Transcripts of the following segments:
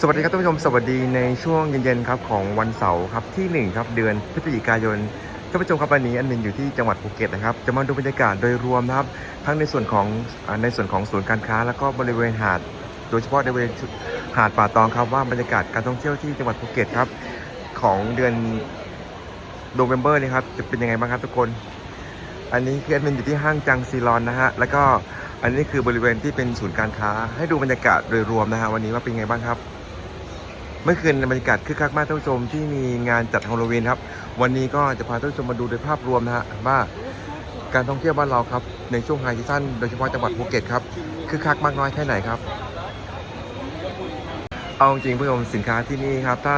สวัสดีครับท่านผู้ชมสวัสดีในช่วงเย็นๆครับของวันเสาร์ครับที่ 1 ครับเดือนพฤศจิกายนท่านผู้ชมครับวันนี้อันมินอยู่ที่จังหวัดภูเก็ตนะครับ จะมาดูบรรยากาศโดยรวมนะครับ ทั้งในส่วนของในส่วนของศูนย์การค้า แล้วก็บริเวณหาด โดยเฉพาะในบริเวณหาดป่าตองครับว่าบรรยากาศการท่องเที่ยวที่จังหวัดภูเก็ตครับของเดือนโนเวมเบอร์นี่ครับจะเป็นยังไงบ้างครับทุกคน อันนี้คือแอดมินอยู่ที่ห้างจังซีรอนนะฮะแล้วก็อันนี้คือบริเวณที่เป็นศูนย์การค้า ให้ดูบรรยากาศโดยรวมนะฮะวันนี้ว่าเป็นยังไงบ้างครับ เมื่อคืนบรรยากาศคึกคักมากท่านผู้ชมที่มีงานจัดฮาโลวีนครับ วันนี้ก็จะพาท่านผู้ชมมาดูโดยภาพรวมนะฮะว่าการท่องเที่ยวบ้านเราครับ ในช่วงไฮซีซั่นโดยเฉพาะจังหวัดภูเก็ตครับคึกคักมากน้อยแค่ไหนครับ เอาจริงผู้ชมสินค้าที่นี่ครับถ้า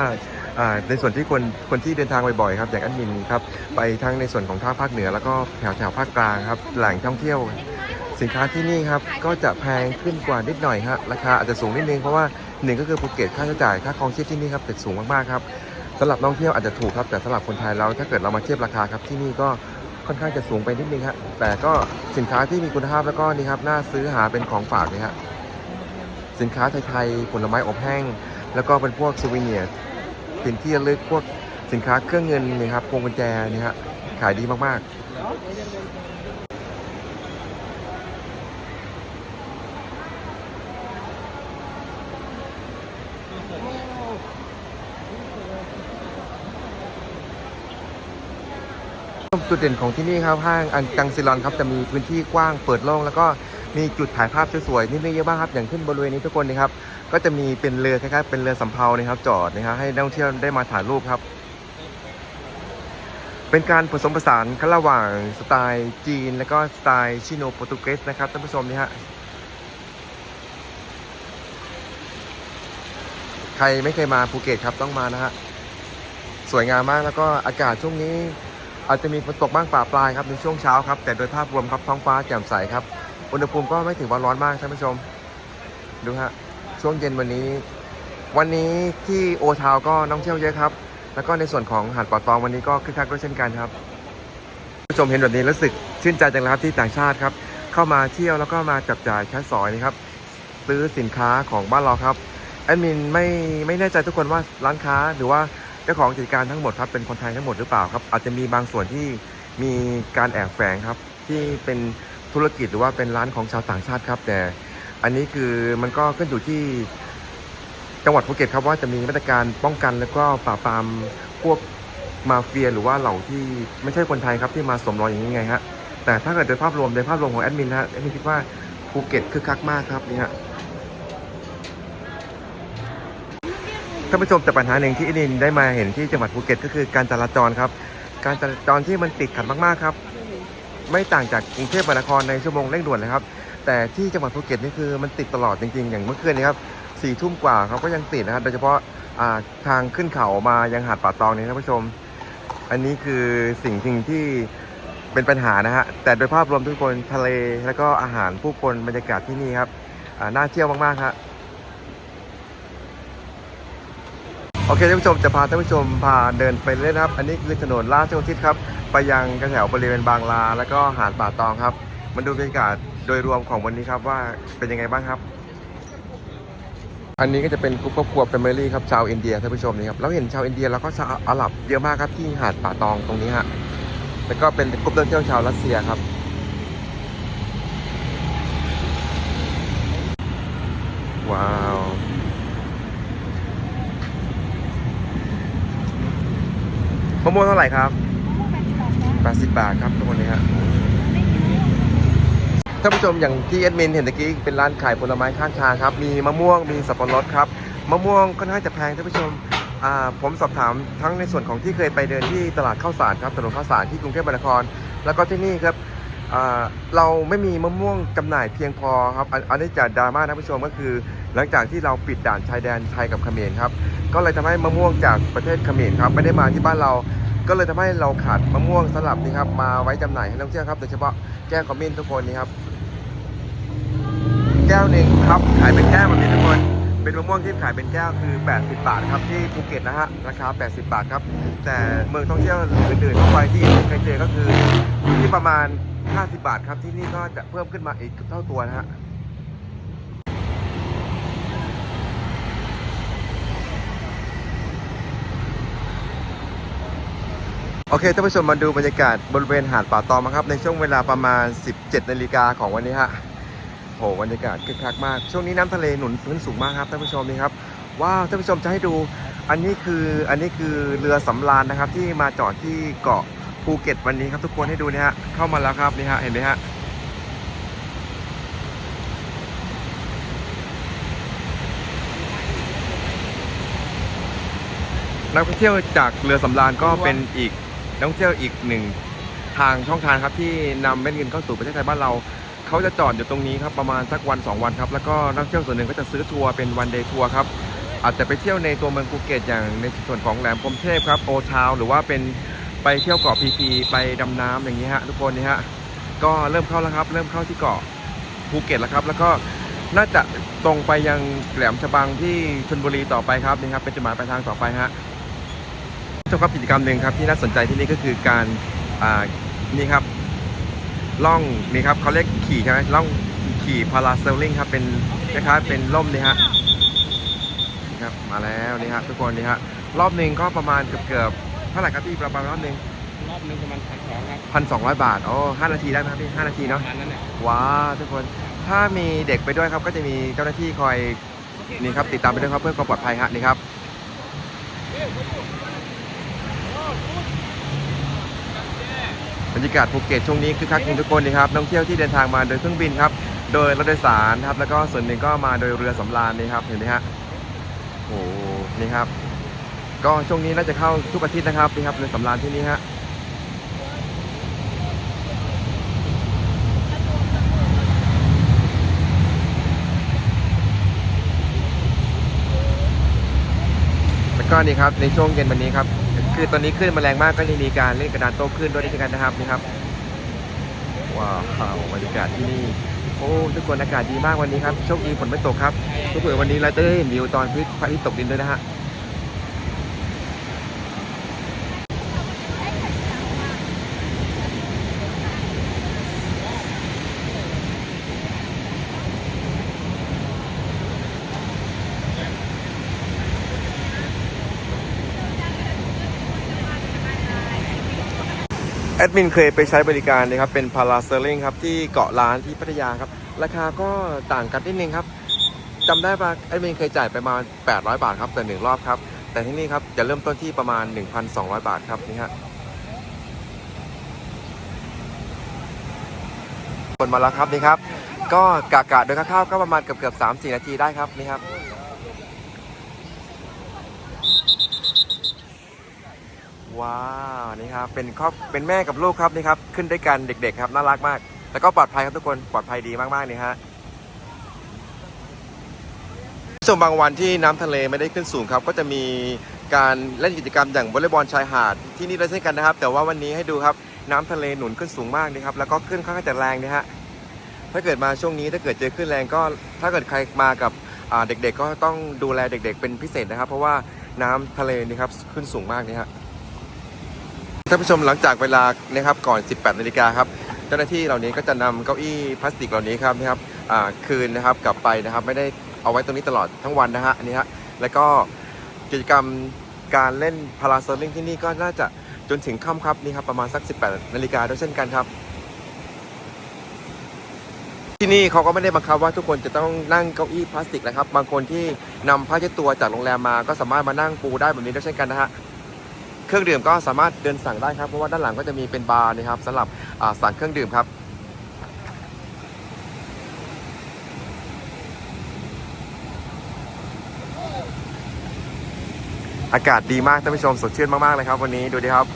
ในส่วนที่คนคนที่เดินทางบ่อยๆครับอย่างอันมินครับไปทั้งในส่วนของทางภาคเหนือ แล้วก็แถวแถวภาคกลางครับแหล่งท่องเที่ยว สินค้าที่นี่ครับก็จะแพงขึ้นกว่านิดหน่อยฮะราคาอาจจะสูงนิดนึงเพราะว่า หนึ่งก็คือภูเก็ตค่าใช้จ่ายค่าครองชีพที่นี่ครับเป็นสูงมากๆครับสำหรับนักท่องเที่ยวอาจจะถูกครับแต่สำหรับคนไทยเราถ้าเกิดเรามาเทียบราคาครับที่นี่ก็ค่อนข้างจะสูงไปนิดนึงฮะแต่ก็สินค้าที่มีคุณภาพแล้วก็นี่ครับน่าซื้อหาเป็นของฝากนี่ฮะสินค้าไทยๆผลไม้อบแห้ง แล้วก็เป็นพวกซูวิเนียร์สินที่ระลึกพวกสินค้าเครื่องเงินนี่ครับพวงกุญแจนี่ฮะขายดีมากๆ จุดเด่นของที่นี่ครับห้างอันจังซิลอนครับจะมีพื้นที่กว้างเปิดโล่งแล้วก็มีจุดถ่ายภาพสวยๆนี่ไม่เยอะมากครับอย่างขึ้นบริเวณนี้ทุกคนนะครับก็จะมีเป็นเรือคล้ายๆเป็นเรือสำเภานะครับจอดนะครับให้นักท่องเที่ยวได้มาถ่ายรูปครับ เป็นการผสมผสานกันระหว่างสไตล์จีน และก็สไตล์ชิโนโปรตุเกสนะครับท่านผู้ชมนี่ฮะใครไม่เคยมาภูเก็ตครับต้องมานะฮะสวยงามมากแล้วก็อากาศช่วงนี้ อาจจะมีฝนตกบ้างป่าปลายครับในช่วงเช้าครับ แต่โดยภาพรวมครับท้องฟ้าแจ่มใสครับ อุณหภูมิก็ไม่ถึงว่าร้อนมากท่านผู้ชม ดูฮะ ช่วงเย็นวันนี้ วันนี้ที่โอทาวก็นักท่องเที่ยวเยอะครับ แล้วก็ในส่วนของหาดป่าตองวันนี้ก็คึกคักด้วยเช่นกันครับผู้ชมเห็นแบบนี้รู้สึกชื่นใจจังเลยครับที่ต่างชาติครับ เข้ามาเที่ยวแล้วก็มาจับจ่ายใช้สอยนะครับ ซื้อสินค้าของบ้านเราครับแอดมินไม่ไม่แน่ใจทุกคนว่าร้านค้าหรือว่า จ้าของกิจการทั้งหมดครับเป็นคนไทยทั้งหมดหรือเปล่าครับ อาจจะมีบางส่วนที่มีการแอบแฝงครับ ที่เป็นธุรกิจหรือว่าเป็นร้านของชาวต่างชาติครับ แต่อันนี้คือมันก็ขึ้นอยู่ที่จังหวัดภูเก็ตครับว่าจะมีมาตรการป้องกันแล้วก็ปราบปรามพวกมาเฟียหรือว่าเหล่าที่ไม่ใช่คนไทยครับที่มาสมรอยอย่างนี้ไงฮะแต่ถ้าเกิดโดยภาพรวมโดยภาพรวมของแอดมินนะฮะแอดมินคิดว่าภูเก็ตคึกคักมากครับนี่ฮะ ท่านผู้ชมแต่ปัญหาหนึ่งที่อินินได้มาเห็นที่จังหวัดภูเก็ตก็คือการจราจรครับ การจราจรที่มันติดขัดมากๆครับ ไม่ต่างจากกรุงเทพมหานครในชั่วโมงเร่งด่วนเลยครับ แต่ที่จังหวัดภูเก็ตนี่คือมันติดตลอดจริงๆ อย่างเมื่อคืนนี้ครับสี่ทุ่มกว่าเขาก็ยังติดนะครับ โดยเฉพาะาทางขึ้นเขามายังหาดป่าตองนี่ท่านผู้ชม อันนี้คือสิ่งสิ่งที่เป็นปัญหานะฮะ แต่โดยภาพรวมทุกคนทะเลแล้วก็อาหารผู้คนบรรยากาศที่นี่ครับน่าเที่ยวมากๆครับ โอเคท่านผู้ชมจะพาท่านผู้ชมพาเดินไปเล่นะครับ อันนี้คือถนนลาดช่วทิศครับ ไปยังกระแถวบริเวณบางลา แล้วก็หาดป่าตองครับมาดูบรรยากาศโดยรวมของวันนี้ครับว่าเป็นยังไงบ้างครับ อันนี้ก็จะเป็นกลุ่มครอบครัวแฟมิลี่ครับชาวอินเดียท่านผู้ชมนี่ครับเราเห็นชาวอินเดียแล้วก็ชาวอาหรับเยอะมากครับที่หาดป่าตองตรงนี้ฮะแล้วก็เป็นกลุ่มนักท่องเที่ยวชาวรัสเซียครับว้าวะม่วงเท่าไหร่ครับ80บาทครับทุกคนนี้ฮะท่านผู้ชมอย่างที่แอดมินเห็นตะกี้เป็นร้านขายผลไม้ข้างทางครับ มีมะม่วงมีสับปะรดครับมะม่วงค่อนข้างจะแพงท่านผู้ชมผมสอบถามทั้งในส่วนของที่เคยไปเดินที่ตลาดข้าวสารครับถนนข้าวสารที่กรุงเทพมหานคร แล้วก็ที่นี่ครับเราไม่มีมะม่วงจำหน่ายเพียงพอครับอันอันนี้จะดราม่าท่านผู้ชมก็คือ หลังจากที่เราปิดด่านชายแดนไทยกับเขมรครับก็เลยทำให้มะม่วงจากประเทศเขมรครับไม่ได้มาที่บ้านเรา ก็เลยทำให้เราขาดมะม่วงสลับนี่ครับมาไว้จำหน่ายให้นักท่องเที่ยวครับโดยเฉพาะแก้วขมิ้นทุกคนนี่ครับ แก้วหนึ่งครับขายเป็นแก้วแบบนี้ทุกคน เป็นมะม่วงที่ขายเป็นแก้วคือ 80 บาทครับที่ภูเก็ตนะฮะราคา 80 บาทครับ แต่เมืองท่องเที่ยวอื่นๆทั่วไปที่เคยเจอก็คืออยู่ที่ประมาณ 50 บาทครับที่นี่ก็จะเพิ่มขึ้นมาอีกเท่าตัวนะฮะ โอเคท่านผู้ชมมาดูบรรยากาศบริเวณหาดป่าตองนะครับ ในช่วงเวลาประมาณ 17นาฬิกาของวันนี้ฮะโหบรรยากาศคึกคักมาก ช่วงนี้น้ำทะเลหนุนขึ้นสูงมากครับท่านผู้ชมนี่ครับว้าวท่านผู้ชมจะให้ดู อันนี้คืออันนี้คือเรือสำราญนะครับ ที่มาจอดที่เกาะภูเก็ตวันนี้ครับทุกคนให้ดูนี่ฮะเข้ามาแล้วครับนี่ฮะเห็นไหมฮะนักท่องเที่ยวจากเรือสำราญก็เป็นอีก นักท่องเที่ยวอีกหนึ่งทางช่องทางครับที่นำเม็ดเงินเข้าสู่ประเทศไทยบ้านเรา เขาจะจอดอยู่ตรงนี้ครับประมาณสักวัน 2 วันครับ แล้วก็นักท่องเที่ยวส่วนหนึ่งก็จะซื้อทัวร์เป็นวันเดย์ทัวร์ครับ อาจจะไปเที่ยวในตัวเมืองภูเก็ตอย่างในส่วนของแหลมพรหมเทพครับโอทาวหรือว่าเป็นไปเที่ยวเกาะพีพีไปดำน้ำอย่างนี้ฮะทุกคนนี่ฮะก็เริ่มเข้าแล้วครับ เริ่มเข้าที่เกาะภูเก็ตแล้วครับ แล้วก็น่าจะตรงไปยังแหลมฉบังที่ชลบุรีต่อไปครับนี่ครับเป็นจุดหมายปลายทางต่อไปฮะ ชมครับกิจกรรมหนึ่งครับที่น่าสนใจที่นี่ก็คือการอ่านี่ครับล่องนี่ครับเขาเรียกขี่ใช่ไหมล่องขี่พาราเซลลิงครับเป็นคล้ายๆเป็นล่มนี่ฮะนี่ครับมาแล้วนี่ฮะทุกคนนี่ฮะรอบหนึ่งก็ประมาณเกือบเกือบๆเท่าไหร่ครับพี่ประมาณรอบหนึ่งรอบหนึงประมาณพันสองครับพันสองร้อยบาทโอ้ห้านาทีได้ไหมครับพี่ห้านาทีปเนาะระมาณนั้นแหละว้าวทุกคนถ้ามีเด็กไปด้วยครับก็จะมีเจ้าหน้าที่คอยนี่ครับติดตามไปด้วยครับเพื่อความปลอดภัยฮะนี่ครับ รรยากาศภูเก็ตช่วงนี้คือคักจริงทุกคนนะครับนักท่องเที่ยวที่เดินทางมาโดยเครื่องบินครับ โดยรถโดยสารครับแล้วก็ส่วนหนึ่งก็มาโดยเรือสำราญนี่ครับเห็นไหมฮะโอ้โหนี่ครับ ก็ช่วงนี้น่าจะเข้าทุกอาทิตย์นะครับนี่ครับเรือสำราญที่นี่ฮะแล้วก็นี่ครับในช่วงเย็นวันนี้ครับ คือตอนนี้คลื่นมาแรงมากก็จะมีการเล่นกระดานโต้คลื่นด้วยด้วยกันนะครับนี่ครับว้าวบรรยากาศที่นี่โอ้ทุกคนอากาศดีมากวันนี้ครับโชคดีฝนไม่ตกครับทุกเผื่อวันนี้เราจะได้เห็นวิวตอนพระอาทิตย์ตกดินด้วยนะฮะ แอดมินเคยไปใช้บริการนะครับ เป็นพาราเซลลิงครับ ที่เกาะล้านที่พัทยาครับ ราคาก็ต่างกันนิดนึงครับจำได้ปะแอดมินเคยจ่ายไปประมาณ 800 บาทครับแต่หนึ่งรอบครับ แต่ที่นี่ครับจะเริ่มต้นที่ประมาณ 1,200 บาทครับนี่ฮะคนมาแล้วครับนี่ครับ ก็กากะโดยคร่าวๆก็ประมาณเกือบเกือบสามสี่นาทีได้ครับนี่ครับ ว้าวนี่ครับเป็นครอบเป็นแม่กับลูกครับนี่ครับขึ้นด้วยกันเด็ก ๆ ครับน่ารักมาก แล้วก็ปลอดภัยครับทุกคนปลอดภัยดีมากๆนี่ฮะส่วนบางวันที่น้ำทะเลไม่ได้ขึ้นสูงครับ ก็จะมีการเล่นกิจกรรมอย่างวอลเลย์บอลชายหาดที่นี่ด้วยเช่นกันนะครับ แต่ว่าวันนี้ให้ดูครับน้ำทะเลหนุนขึ้นสูงมากนี่ครับแล้วก็ขึ้นค่อนข้างจะแรงนะฮะถ้าเกิดมาช่วงนี้ถ้าเกิดเจอขึ้นแรงก็ถ้าเกิดใครมากับเด็กๆ ก็ต้องดูแลเด็ก ๆ เป็นพิเศษนะครับ เพราะว่าน้ำทะเลนี่ครับขึ้นสูงมากนี่ฮะ ท่านผู้ชมหลังจากเวลานะครับก่อน 18นาฬิกาครับเจ้าหน้าที่เหล่านี้ก็จะนำเก้าอี้พลาสติกเหล่านี้ครับนะครับคืนนะครับกลับไปนะครับ ไม่ได้เอาไว้ตรงนี้ตลอดทั้งวันนะฮะอันนี้ฮะแล้วก็กิจกรรมการเล่นพาราเซลลิงที่นี่ก็น่าจะจนถึงค่ำครับนี่ครับประมาณสัก 18นาฬิกาด้วยเช่นกันครับ ที่นี่เขาก็ไม่ได้บังคับว่าทุกคนจะต้องนั่งเก้าอี้พลาสติกนะครับ บางคนที่นำผ้าเช็ดตัวจากโรงแรมมาก็สามารถมานั่งปูได้แบบนี้ด้วยเช่นกันนะฮะ เครื่องดื่มก็สามารถเดินสั่งได้ครับ เพราะว่าด้านหลังก็จะมีเป็นบาร์นะครับสำหรับสั่งเครื่องดื่มครับอากาศดีมากท่านผู้ชมสดชื่นมากๆเลยครับ วันนี้ดูดิครับ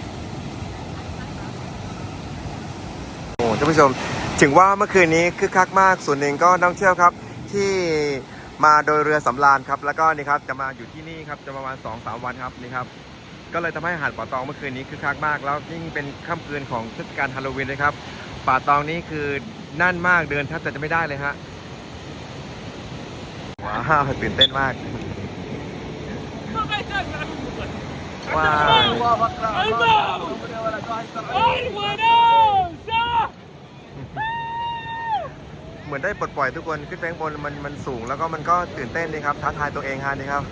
โอ้ท่านผู้ชม ถึงว่าเมื่อคืนนี้คึกคักมากส่วนหนึ่งก็นักท่องเที่ยวครับ ที่มาโดยเรือสำราญครับ แล้วก็นี่ครับจะมาอยู่ที่นี่ครับจะประมาณ2อสวันครับนี่ครับ ก็เลยทำให้หาดป่าตองเมื่อคืนนี้คือคักมาก แล้วยิ่งเป็นค่ำคืนของเทศกาลฮาโลวีนนะครับ ป่าตองนี้คือนั่นมากเดินแทบจะไม่ได้เลยฮะว้าวตื่นเต้นมากว้าวเหมือนได้ปลดปล่อยทุกคนขึ้นไปข้างบนมันมันสูงแล้วก็มันก็ตื่นเต้นนี่ครับท้าทายตัวเองฮะนี่ครับ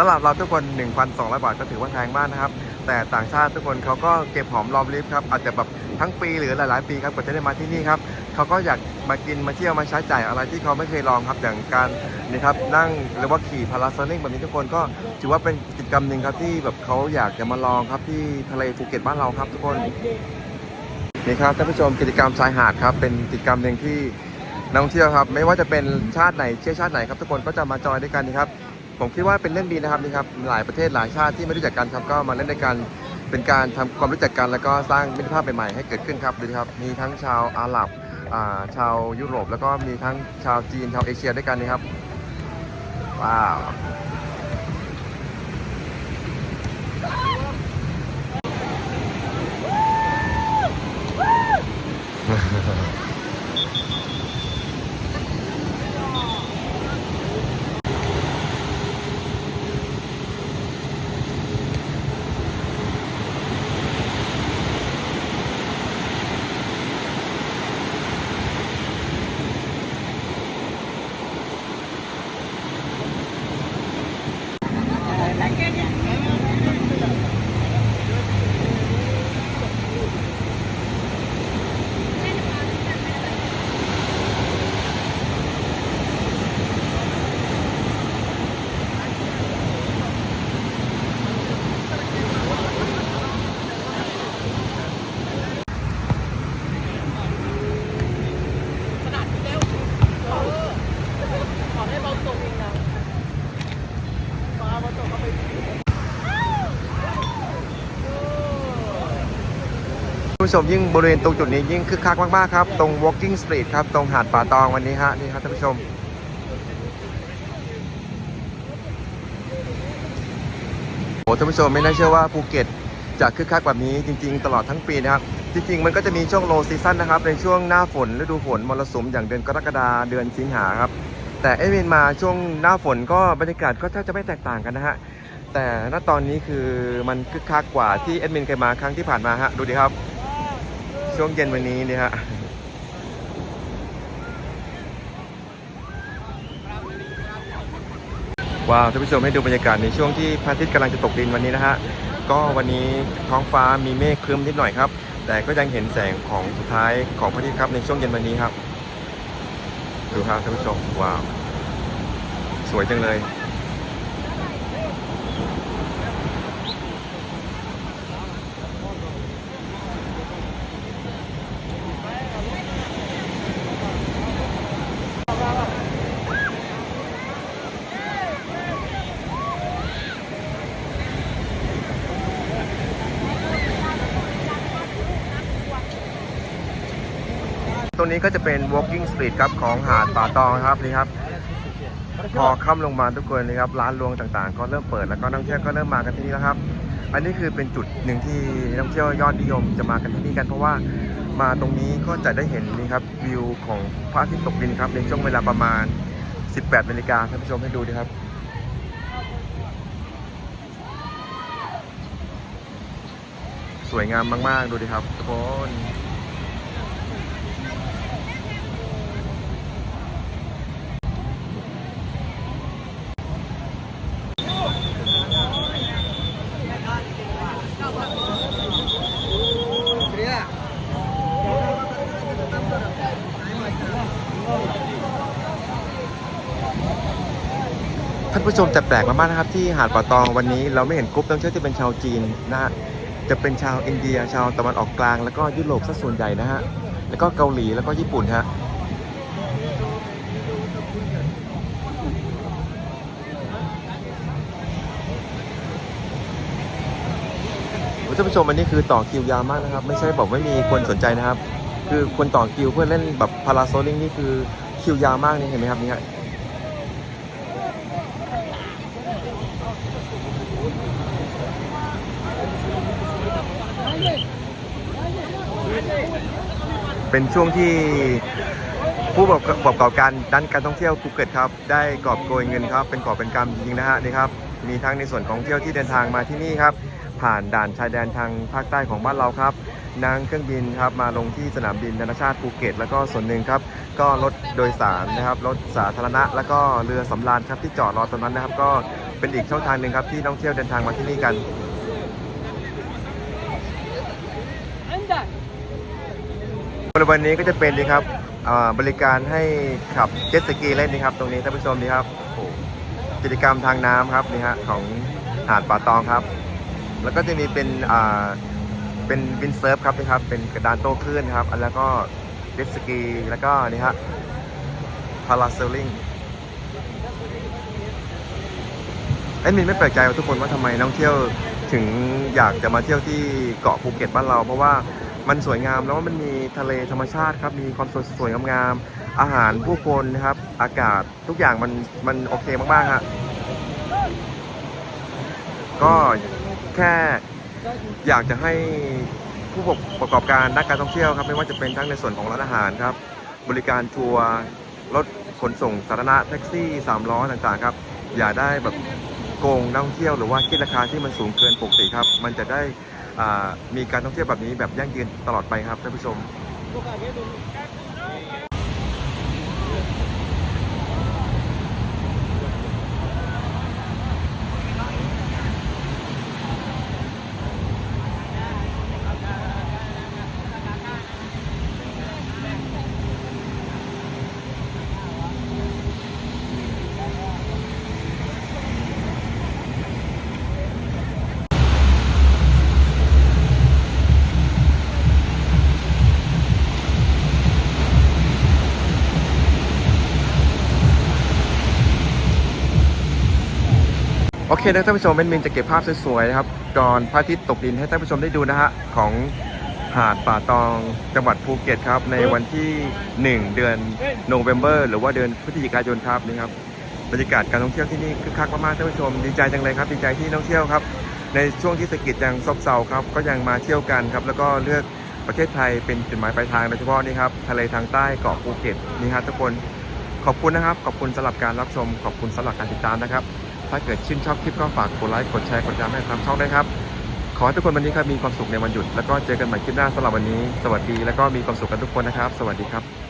สำหรับเราทุกคน 1,200 บาทก็ถือว่าแพงมากนะครับ แต่ต่างชาติทุกคนเขาก็เก็บหอมรอมริบครับ อาจจะแบบทั้งปีหรือหลาย ๆ ปีครับกว่าจะได้มาที่นี่ครับเขาก็อยากมากินมาเที่ยวมาใช้จ่ายอะไรที่เขาไม่เคยลองครับอย่างการนี่ครับนั่งหรือว่าขี่พาราโซลิงแบบนี้ทุกคนก็ถือว่าเป็นกิจกรรมหนึ่งครับที่แบบเขาอยากจะมาลองครับที่ทะเลภูเก็ตบ้านเราครับ ทุกคนนี่ครับท่านผู้ชมกิจกรรมชายหาดครับเป็นกิจกรรมหนึ่งที่นักท่องเที่ยวครับ ไม่ว่าจะเป็นชาติไหนเชื้อชาติไหนครับ ทุกคนก็จะมาจอยด้วยกันนะครับ ผมคิดว่าเป็นเรื่องดีนะครับนี่ครับหลายประเทศหลายชาติที่ไม่รู้จักกันครับก็มาเล่นด้วยกันเป็นการทำความรู้จักกันแล้วก็สร้างมิตรภาพใหม่ๆให้เกิดขึ้นครับดูครับมีทั้งชาวอาหรับาชาวยุโรป แล้วก็มีทั้งชาวจีนชาวเอเชียด้วยกันนะครับว้าว ผู้ชมยิ่งบริเวณตรงจุดนี้ยิ่งคึกคักมากๆครับ ตรง walking street ครับ ตรงหาดป่าตองวันนี้ฮะนี่ครับท่านผู้ชม โอ้ท่านผู้ชมไม่น่าเชื่อว่าภูเก็ตจะคึกคักแบบนี้จริง ๆ ตลอดทั้งปีนะครับ จริง ๆ มันก็จะมีช่วง low season นะครับ ในช่วงหน้าฝนฤดูฝนมรสุมอย่างเดือนกรกฎาเดือนสิงหาครับ แต่เอเวนมาช่วงหน้าฝนก็บรรยากาศก็แทบจะไม่แตกต่างกันนะฮะแต่ณตอนนี้คือมันคึกคักกว่าที่เอ็ดมินเคยมาครั้งที่ผ่านมาฮะ ดูดิครับ ช่วงเย็นวันนี้นี่ฮะว้าวท่านผู้ชมให้ดูบรรยากาศในช่วงที่พระอาทิตย์กำลังจะตกดินวันนี้นะฮะก็วันนี้ท้องฟ้ามีเมฆครึ้มนิดหน่อยครับ แต่ก็ยังเห็นแสงของสุดท้ายของพระอาทิตย์ครับในช่วงเย็นวันนี้ครับ ดูครับท่านผู้ชมว้าว สวยจังเลย ตรงนี้ก็จะเป็น walking street ครับของหาดป่าตองครับนี่ครับ พอค่ำลงมาทุกคนนะครับร้านรวงต่างๆ ก็เริ่มเปิดแล้วก็นักท่องเที่ยวก็เริ่มมากันที่นี่แล้วครับ อันนี้คือเป็นจุดหนึ่งที่นักท่องเที่ยวยอดนิยมจะมากันที่นี่กัน เพราะว่ามาตรงนี้ก็จะได้เห็นนี่ครับวิวของพระอาทิตย์ตกดินครับในช่วงเวลาประมาณ 18นาฬิกาท่านผู้ชมให้ดูดีครับสวยงามมาก ๆ ดูดิครับทุกคน ผู้ชมแต่แปลกมากๆนะครับ ที่หาดป่าตองวันนี้เราไม่เห็นกรุ๊ปนักท่องเที่ยวที่เป็นชาวจีนนะฮะจะเป็นชาวอินเดียชาวตะวันออกกลาง แล้วก็ยุโรปซะส่วนใหญ่นะฮะแล้วก็เกาหลีแล้วก็ญี่ปุ่นฮะท่านผู้ชมอันนี้คือต่อคิวยาวมากนะครับ ไม่ใช่บอกไม่มีคนสนใจนะครับ คือคนต่อคิวเพื่อเล่นแบบพาราโซลิงนี่คือคิวยาวมากนี่เห็นไหมครับนี่ฮะ เป็นช่วงที่ผู้ประกอบการด้านการท่องเที่ยวภูเก็ตครับ ได้กอบโกยเงินครับ เป็นกอบเป็นกำจริงนะฮะนี่ครับมีทั้งในส่วนของเที่ยวที่เดินทางมาที่นี่ครับ ผ่านด่านชายแดนทางภาคใต้ของบ้านเราครับนั่งเครื่องบินครับมาลงที่สนามบินนานาชาติภูเก็ต แล้วก็ส่วนหนึ่งครับ ก็รถโดยสารนะครับรถสาธารณะ แล้วก็เรือสำราญครับที่จอดรอตรงนั้นนะครับ ก็เป็นอีกช่องทางหนึ่งครับที่ท่องเที่ยวเดินทางมาที่นี่กัน ริเวณนี้ก็จะเป็นนี่ครับอ่าบริการให้ขับเจ็ตสกีเล่นนี่ครับ ตรงนี้ท่านผู้ชมนี่ครับโหกิจกรรมทางน้ำครับนี่ฮะของหาดป่าตองครับ แล้วก็จะมีเป็นอ่าเป็นวินเซิร์ฟครับนี่ครับ เป็นกระดานโต้คลื่นครับ แล้วก็เจ็ตสกีแล้วก็นี่ฮะพาราเซลลิงเอ็นมินไม่แปลกใจว่าทุกคนว่าทำไมนักท่องเที่ยวถึงอยากจะมาเที่ยวที่เกาะภูเก็ตบ้านเรา เพราะว่า มันสวยงามแล้วมันมีทะเลธรรมชาติครับ มีความสวยสวยงามๆอาหารผู้คนนะครับ อากาศทุกอย่างมันมันโอเคมากๆฮะก็แค่อยากจะให้ผู้ประกอบการด้านการท่องเที่ยวครับ ไม่ว่าจะเป็นทั้งในส่วนของร้านอาหารครับ บริการทัวร์รถขนส่งสาธารณะแท็กซี่สามล้อต่างๆครับ อย่าได้แบบโกงนักท่องเที่ยวหรือว่าคิดราคาที่มันสูงเกินปกติครับ มันจะได้ มีการท่องเที่ยวแบบนี้แบบยั่งยืนตลอดไปครับท่านผู้ชม นะท่านผู้ชมเบนมินจะเก็บภาพสวยๆนะครับก่อนพระอาทิตย์ตกดินให้ท่านผู้ชมได้ดูนะฮะของหาดป่าตองจังหวัดภูเก็ตครับ ในวันที่ 1 เดือนโนเวม ber หรือว่าเดือนพฤศจิกายนครับนี่ครับบรรยากาศการท่องเที่ยวที่นี่คึกคักมากๆท่านผู้ชมดีใจจังเลยครับ ดีใจที่นักท่องเที่ยวครับ ในช่วงที่เศรษฐกิจยังซบเซาครับก็ยังมาเที่ยวกันครับ แล้วก็เลือกประเทศไทยเป็นจุดหมายปลายทางโดยเฉพาะนี่ครับทะเลทางใต้เกาะภูเก็ตนี่ครับทุกคนขอบคุณนะครับขอบคุณสำหรับการรับชมขอบคุณสำหรับการติดตามนะครับ ถ้าเกิดชื่นชอบคลิปก็ฝากกดไลค์ กดแชร์ กดติดตามให้ทางช่องด้วยครับ ขอให้ทุกคนวันนี้ครับมีความสุขในวันหยุด แล้วก็เจอกันใหม่คลิปหน้าสำหรับวันนี้ สวัสดี แล้วก็มีความสุขกันทุกคนนะครับ สวัสดีครับ